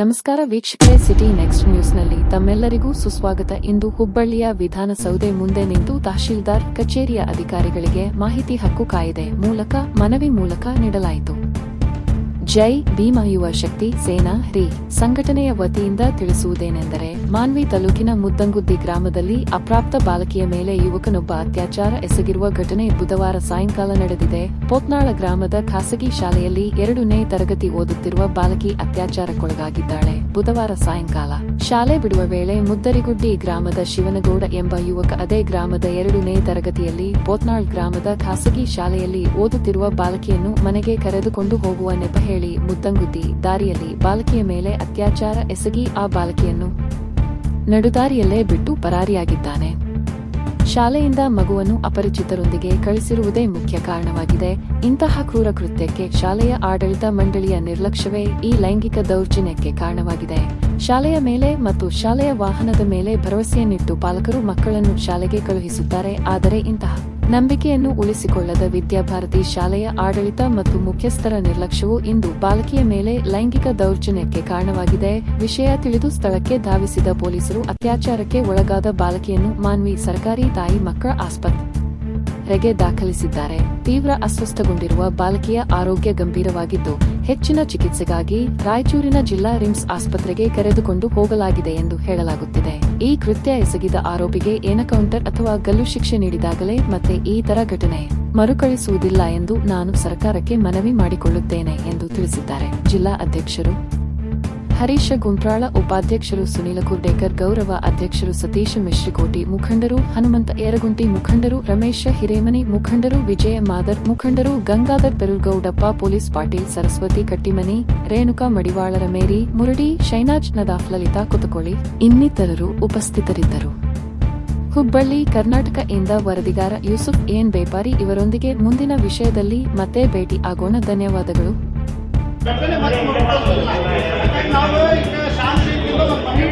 ನಮಸ್ಕಾರ ವೀಕ್ಷಕರೇ, city next ನ್ಯೂಸ್ನಲ್ಲಿ. ತಮ್ಮೆಲ್ಲರಿಗೂ ಸುಸ್ವಾಗತ. ಇಂದು ಹುಬ್ಬಳ್ಳಿಯ ವಿಧಾನಸೌಧೆ ಮುಂದೆ ನಿಂತು ತಹಶೀಲ್ದಾರ್, ಕಚೇರಿಯ ಅಧಿಕಾರಿಗಳಿಗೆ ಮಾಹಿತಿ ಹಕ್ಕು ಕಾಯಿದೆ. ಮೂಲಕ, ಮನವಿ ಮೂಲಕ ನೀಡಲಾಯಿತು. ಜೈ ಭೀಮ ಯುವ ಶಕ್ತಿ ಸೇನಾ ರೀ ಸಂಘಟನೆಯ ವತಿಯಿಂದ ತಿಳಿಸುವುದೇನೆಂದರೆ, ಮಾನ್ವಿ ತಾಲೂಕಿನ ಮುದ್ದಂಗುದ್ದಿ ಗ್ರಾಮದಲ್ಲಿ ಅಪ್ರಾಪ್ತ ಬಾಲಕಿಯ ಮೇಲೆ ಯುವಕನೊಬ್ಬ ಅತ್ಯಾಚಾರ ಎಸಗಿರುವ ಘಟನೆ ಬುಧವಾರ ಸಾಯಂಕಾಲ ನಡೆದಿದೆ. ಪೋತ್ನಾಳ ಗ್ರಾಮದ ಖಾಸಗಿ ಶಾಲೆಯಲ್ಲಿ ಎರಡನೇ ತರಗತಿ ಓದುತ್ತಿರುವ ಬಾಲಕಿ ಅತ್ಯಾಚಾರಕ್ಕೊಳಗಾಗಿದ್ದಾಳೆ. ಬುಧವಾರ ಸಾಯಂಕಾಲ ಶಾಲೆ ಬಿಡುವ ವೇಳೆ ಮುದ್ದರಿಗುಡ್ಡಿ ಗ್ರಾಮದ ಶಿವನಗೌಡ ಎಂಬ ಯುವಕ ಅದೇ ಗ್ರಾಮದ ಎರಡನೇ ತರಗತಿಯಲ್ಲಿ ಪೋತ್ನಾಳ್ ಗ್ರಾಮದ ಖಾಸಗಿ ಶಾಲೆಯಲ್ಲಿ ಓದುತ್ತಿರುವ ಬಾಲಕಿಯನ್ನು ಮನೆಗೆ ಕರೆದುಕೊಂಡು ಹೋಗುವ ನೆಪ ಹೇಳಿ ಮುದ್ದಂಗುದ್ದಿ ದಾರಿಯಲ್ಲಿ ಬಾಲಕಿಯ ಮೇಲೆ ಅತ್ಯಾಚಾರ ಎಸಗಿ ಆ ಬಾಲಕಿಯನ್ನು ನಡುದಾರಿಯಲ್ಲೇ ಬಿಟ್ಟು ಪರಾರಿಯಾಗಿದ್ದಾನೆ. ಶಾಲೆಯಿಂದ ಮಗುವನ್ನು ಅಪರಿಚಿತರೊಂದಿಗೆ ಕಳಿಸಿರುವುದೇ ಮುಖ್ಯ ಕಾರಣವಾಗಿದೆ. ಇಂತಹ ಕ್ರೂರ ಕೃತ್ಯಕ್ಕೆ ಶಾಲೆಯ ಆಡಳಿತ ಮಂಡಳಿಯ ನಿರ್ಲಕ್ಷ್ಯವೇ ಈ ಲೈಂಗಿಕ ದೌರ್ಜನ್ಯಕ್ಕೆ ಕಾರಣವಾಗಿದೆ. ಶಾಲೆಯ ಮೇಲೆ ಮತ್ತು ಶಾಲೆಯ ವಾಹನದ ಮೇಲೆ ಭರವಸೆಯನ್ನಿಟ್ಟು ಪಾಲಕರು ಮಕ್ಕಳನ್ನು ಶಾಲೆಗೆ ಕಳುಹಿಸುತ್ತಾರೆ, ಆದರೆ ಇಂತಹ ನಂಬಿಕೆಯನ್ನು ಉಳಿಸಿಕೊಳ್ಳದ ವಿದ್ಯಾಭಾರತಿ ಶಾಲೆಯ ಆಡಳಿತ ಮತ್ತು ಮುಖ್ಯಸ್ಥರ ನಿರ್ಲಕ್ಷ್ಯವು ಇಂದು ಬಾಲಕಿಯ ಮೇಲೆ ಲೈಂಗಿಕ ದೌರ್ಜನ್ಯಕ್ಕೆ ಕಾರಣವಾಗಿದೆ. ವಿಷಯ ತಿಳಿದು ಸ್ಥಳಕ್ಕೆ ಧಾವಿಸಿದ ಪೊಲೀಸರು ಅತ್ಯಾಚಾರಕ್ಕೆ ಒಳಗಾದ ಬಾಲಕಿಯನ್ನು ಮಾನ್ವಿ ಸರ್ಕಾರಿ ತಾಯಿ ಮಕ್ಕಳ ಆಸ್ಪತ್ರೆಗೆ ದಾಖಲಿಸಿದ್ದಾರೆ. ತೀವ್ರ ಅಸ್ವಸ್ಥಗೊಂಡಿರುವ ಬಾಲಕಿಯ ಆರೋಗ್ಯ ಗಂಭೀರವಾಗಿದ್ದು, ಹೆಚ್ಚಿನ ಚಿಕಿತ್ಸೆಗಾಗಿ ರಾಯಚೂರಿನ ಜಿಲ್ಲಾ ರಿಮ್ಸ್ ಆಸ್ಪತ್ರೆಗೆ ಕರೆದುಕೊಂಡು ಹೋಗಲಾಗಿದೆ ಎಂದು ಹೇಳಲಾಗುತ್ತಿದೆ. ಈ ಕೃತ್ಯ ಎಸಗಿದ ಆರೋಪಿಗೆ ಏನಕೌಂಟರ್ ಅಥವಾ ಗಲ್ಲು ಶಿಕ್ಷೆ ನೀಡಿದಾಗಲೇ ಮತ್ತೆ ಈ ತರ ಘಟನೆ ಮರುಕಳಿಸುವುದಿಲ್ಲ ಎಂದು ನಾನು ಸರ್ಕಾರಕ್ಕೆ ಮನವಿ ಮಾಡಿಕೊಳ್ಳುತ್ತೇನೆ ಎಂದು ತಿಳಿಸಿದ್ದಾರೆ. ಜಿಲ್ಲಾ ಅಧ್ಯಕ್ಷರು ಹರೀಶ ಗುಂಟ್ರಾಳ ಉಪಾಧ್ಯಕ್ಷರು ಸುನೀಲ ಕುರ್ಡೇಕರ್, ಗೌರವ ಅಧ್ಯಕ್ಷರು ಸತೀಶ ಮಿಶ್ರಿಕೋಟಿ ಮುಖಂಡರು ಹನುಮಂತ ಏರಗುಂಟಿ ಮುಖಂಡರು ರಮೇಶ ಹಿರೇಮನಿ ಮುಖಂಡರು ವಿಜಯ ಮಾದರ್ ಮುಖಂಡರು ಗಂಗಾಧರ್ ಪೆರುಗೌಡಪ್ಪ ಪೊಲೀಸ್ ಪಾಟೀಲ್ ಸರಸ್ವತಿ ಕಟ್ಟಿಮನಿ, ರೇಣುಕಾ ಮಡಿವಾಳರ ಮೇರಿ ಮುರಡಿ ಶೈನಾಜ್ ನದಾಫ್, ಲಲಿತಾ ಕುತಕೋಳಿ ಇನ್ನಿತರರು ಉಪಸ್ಥಿತರಿದ್ದರು. ಹುಬ್ಬಳ್ಳಿ, ಕರ್ನಾಟಕ ಇಂದ ವರದಿಗಾರ ಯೂಸುಫ್, ಎನ್. ಬೇಪಾರಿ ಇವರೊಂದಿಗೆ ಮುಂದಿನ ವಿಷಯದಲ್ಲಿ ಮತ್ತೆ ಭೇಟಿ ಆಗೋಣ. ಧನ್ಯವಾದಗಳು. ಘಟನೆ ಮತ್ತೆ ಮರುಕಳಿಸೋದಿಲ್ಲ. ಯಾಕಂದ್ರೆ ನಾವು ಈಗ ಶಾಂತಿಯಿಂದ ಮತ್ತು ಮನೆ